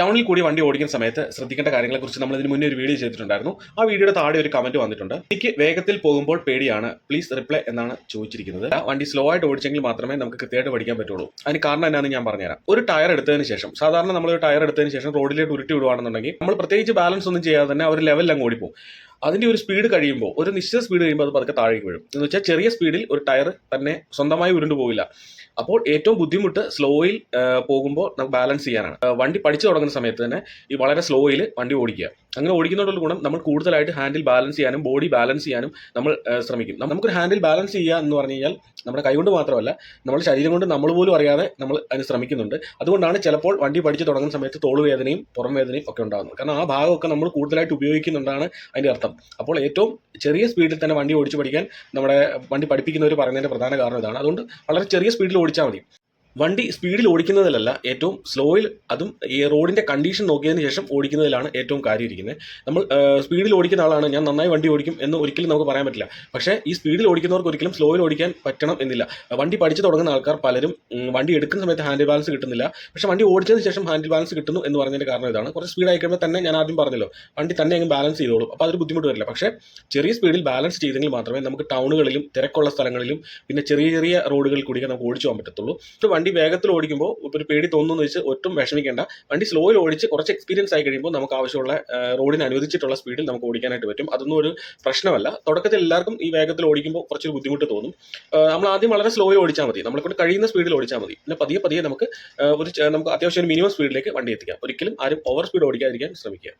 ടൗണിൽ കൂടി വണ്ടി ഓടിക്കുന്ന സമയത്ത് ശ്രദ്ധിക്കേണ്ട കാര്യങ്ങളെക്കുറിച്ച് നമ്മൾ ഇതിന് മുന്നേ ഒരു വീഡിയോ ചെയ്തിട്ടുണ്ടായിരുന്നു. ആ വീഡിയോയുടെ താഴെ ഒരു കമന്റ് വന്നിട്ടുണ്ട്. എനിക്ക് വേഗത്തിൽ പോകുമ്പോൾ പേടിയാണ്. പ്ലീസ് റിപ്ലൈ എന്നാണ് ചോദിച്ചിരിക്കുന്നത്. വണ്ടി സ്ലോ ആയിട്ട് ഓടിച്ചെങ്കിൽ മാത്രമേ നമുക്ക് കൃത്യമായിട്ട് പഠിക്കാൻ പറ്റുള്ളൂ. അതിന് കാരണം എന്നാന്ന് ഞാൻ പറഞ്ഞുതരാം. ഒരു ടയർ എടുത്തതിന് ശേഷം സാധാരണ നമ്മൾ ഒരു ടയർ എടുത്തതിന് ശേഷം റോഡിലേക്ക് ഉരുട്ടി വിടുവാണെന്നുണ്ടെങ്കിൽ നമ്മൾ പ്രത്യേകിച്ച് ബാലൻസ് ഒന്നും ചെയ്യാതെ തന്നെ ഒരു ലെവലിൽ അങ്ങ് ഓടിപ്പോകും അതിന്റെ ഒരു സ്പീഡ് കഴിയുമ്പോൾ ഒരു നിശ്ചിത സ്പീഡ് കഴിയുമ്പോൾ അത് പതുക്കെ താഴേക്ക് വീഴും. എന്ന് വെച്ചാൽ ചെറിയ സ്പീഡിൽ ഒരു ടയർ തന്നെ സ്വന്തമായി ഉരുണ്ടു പോവില്ല. അപ്പോൾ ഏറ്റവും ബുദ്ധിമുട്ട് സ്ലോയിൽ പോകുമ്പോൾ നമുക്ക് ബാലൻസ് ചെയ്യാനാണ്. വണ്ടി പഠിച്ചു തുടങ്ങുന്ന സമയത്ത് തന്നെ ഈ വളരെ സ്ലോയിൽ വണ്ടി ഓടിക്കുക. അങ്ങനെ ഓടിക്കുന്നതോടുള്ള ഗുണം നമ്മൾ കൂടുതലായിട്ട് ഹാൻഡിൽ ബാലൻസ് ചെയ്യാനും ബോഡി ബാലൻസ് ചെയ്യാനും നമ്മൾ ശ്രമിക്കും. നമുക്കൊരു ഹാൻഡിൽ ബാലൻസ് ചെയ്യുക എന്ന് പറഞ്ഞു കഴിഞ്ഞാൽ നമ്മുടെ കൈകൊണ്ട് മാത്രമല്ല നമ്മുടെ ശരീരം കൊണ്ട് നമ്മൾ പോലും അറിയാതെ നമ്മൾ അതിന് ശ്രമിക്കുന്നുണ്ട്. അതുകൊണ്ടാണ് ചിലപ്പോൾ വണ്ടി പഠിച്ചു തുടങ്ങുന്ന സമയത്ത് തോളുവേദനയും പുറം വേദനയും ഒക്കെ ഉണ്ടാകുന്നത്. കാരണം ആ ഭാഗമൊക്കെ നമ്മൾ കൂടുതലായിട്ട് ഉപയോഗിക്കുന്നുണ്ടാണ് അതിന്റെ അർത്ഥം. അപ്പോൾ ഏറ്റവും ചെറിയ സ്പീഡിൽ തന്നെ വണ്ടി ഓടിച്ച് പഠിക്കാൻ നമ്മുടെ വണ്ടി പഠിപ്പിക്കുന്നവർ പറയുന്നതിന്റെ പ്രധാന കാരണം ഇതാണ്. അതുകൊണ്ട് വളരെ ചെറിയ സ്പീഡിൽ ഓടിച്ചാൽ മതി വണ്ടി സ്പീഡിൽ ഓടിക്കുന്നതിലല്ല ഏറ്റവും സ്ലോയിൽ അതും ഈ റോഡിന്റെ കണ്ടീഷൻ നോക്കിയതിന് ശേഷം ഓടിക്കുന്നതിലാണ് ഏറ്റവും കാര്യം ഇരിക്കുന്നത്. നമ്മൾ സ്പീഡിൽ ഓടിക്കുന്ന ആളാണ് ഞാൻ നന്നായി വണ്ടി ഓടിക്കും എന്ന് ഒരിക്കലും നമുക്ക് പറയാൻ പറ്റില്ല. പക്ഷേ ഈ സ്പീഡിൽ ഓടിക്കുന്നവർക്ക് ഒരിക്കലും സ്ലോയിൽ ഓടിക്കാൻ പറ്റണം എന്നില്ല. വണ്ടി പഠിച്ചു തുടങ്ങുന്ന ആൾക്കാർ പലരും വണ്ടി എടുക്കുന്ന സമയത്ത് ഹാൻഡിൽ ബാലൻസ് കിട്ടുന്നില്ല. പക്ഷേ വണ്ടി ഓടിച്ചതിന് ശേഷം ഹാൻഡിൽ ബാലൻസ് കിട്ടുന്നു എന്ന് പറഞ്ഞതിന്റെ കാരണം ഇതാണ്. കുറച്ച് സ്പീഡ് ആയിക്കുമ്പോൾ തന്നെ ഞാൻ ആദ്യം പറഞ്ഞല്ലോ വണ്ടി തന്നെ അങ്ങ് ബാലൻസ് ചെയ്തോളും. അപ്പോൾ അതൊരു ബുദ്ധിമുട്ട് വരില്ല. പക്ഷേ ചെറിയ സ്പീഡിൽ ബാലൻസ് ചെയ്തെങ്കിൽ മാത്രമേ നമുക്ക് ടൗണുകളിലും തിരക്കുള്ള സ്ഥലങ്ങളിലും പിന്നെ ചെറിയ ചെറിയ റോഡുകളിൽ കൂടിയൊക്കെ നമുക്ക് ഓടിച്ചു പോകാൻ പറ്റത്തുള്ളൂ. വണ്ടി വേഗത്തിൽ ഓടിക്കുമ്പോൾ ഒരു പേടി തോന്നുന്നു വെച്ച് ഒട്ടും വിഷമിക്കേണ്ട. വണ്ടി സ്ലോയിൽ ഓടിച്ച് കുറച്ച് എക്സ്പീരിയൻസ് ആയി കഴിയുമ്പോൾ നമുക്ക് ആവശ്യമുള്ള റോഡിന് അനുവദിച്ചിട്ടുള്ള സ്പീഡിൽ നമുക്ക് ഓടിക്കാനായിട്ട് പറ്റും. അതൊന്നും ഒരു പ്രശ്നമല്ല. തുടക്കത്തിൽ എല്ലാവർക്കും ഈ വേഗത്തിൽ ഓടിക്കുമ്പോൾ കുറച്ചൊരു ബുദ്ധിമുട്ട് തോന്നും. നമ്മൾ ആദ്യം വളരെ സ്ലോയിൽ ഓടിച്ചാൽ മതി. നമ്മളെ കൊണ്ട് കഴിയുന്ന സ്പീഡിൽ ഓടിച്ചാൽ മതി. പിന്നെ പതിയെ പതിയെ നമുക്ക് ഒരു നമുക്ക് അത്യാവശ്യം മിനിമം സ്പീഡിലേക്ക് വണ്ടി എത്തിക്കാം. ഒരിക്കലും ആരും ഓവർ സ്പീഡ് ഓടിക്കാതിരിക്കാൻ ശ്രമിക്കുക.